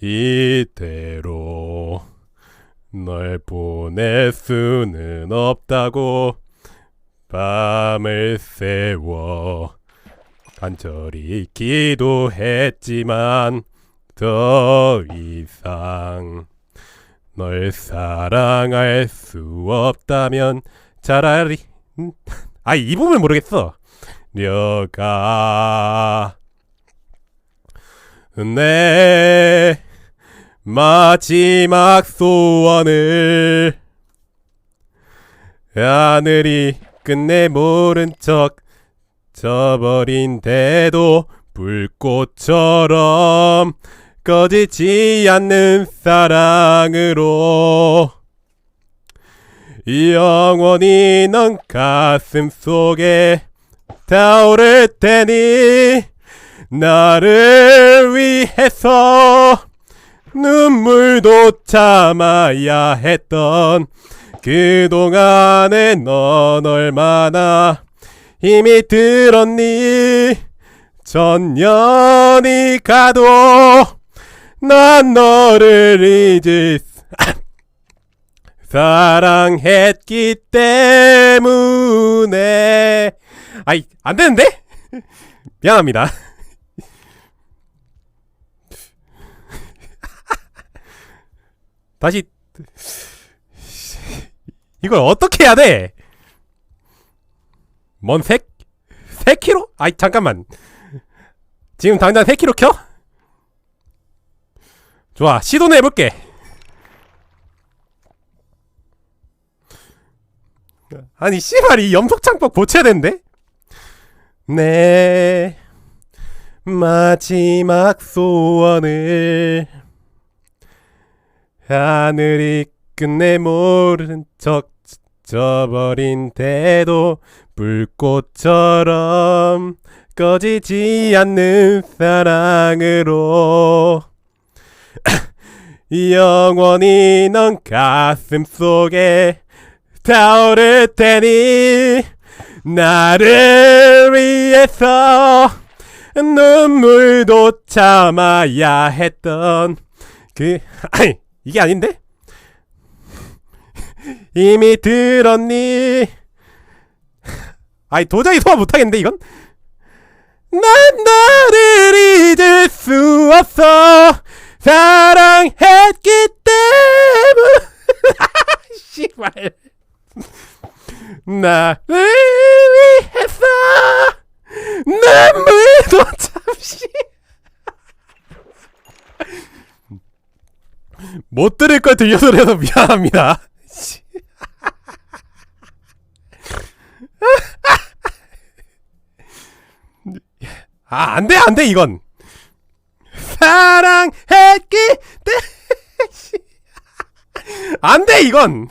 이대로 널 보낼 수는 없다고 밤을 새워 간절히 기도했지만 더 이상 널 사랑할 수 없다면 차라리 음, 아이 부분 모르겠어. 려가 내 마지막 소원을. 하늘이 끝내 모른 척 저버린데도 불꽃처럼 꺼지지 않는 사랑으로. 영원히 넌 가슴 속에 타오를 테니 나를 위해서 눈물도 참아야 했던 그동안에 넌 얼마나 힘이 들었니? 전년이 가도 난 너를 잊을 수- 사랑했기 때문에. 아이 안 되는데? 미안합니다 다시 이걸 어떻게 해야 돼? 뭔 세, 세 킬로? 아이 잠깐만 지금 당장 세 킬로 켜? 좋아 시도는 해볼게 아니 씨발 이 염속창법 고쳐야 되는데? 내 마지막 소원을 하늘이 끝내 모른 척 져버린 대도 불꽃처럼 꺼지지 않는 사랑으로 영원히 넌 가슴 속에 타오를 테니 나를 위해서 눈물도 참아야 했던 그 아니 이게 아닌데? 이미 들었니? 아니 도저히 소화 못하겠는데 이건? 난 너를 잊을 수 없어. 사랑했기 때문 씨발. 나를 위해서. 눈물도 잠시 못 들을 걸 들려서 그래서 미안합니다. 씨. 아, 안 돼, 안 돼, 이건. 사랑했기 때문에. 안 돼, 이건.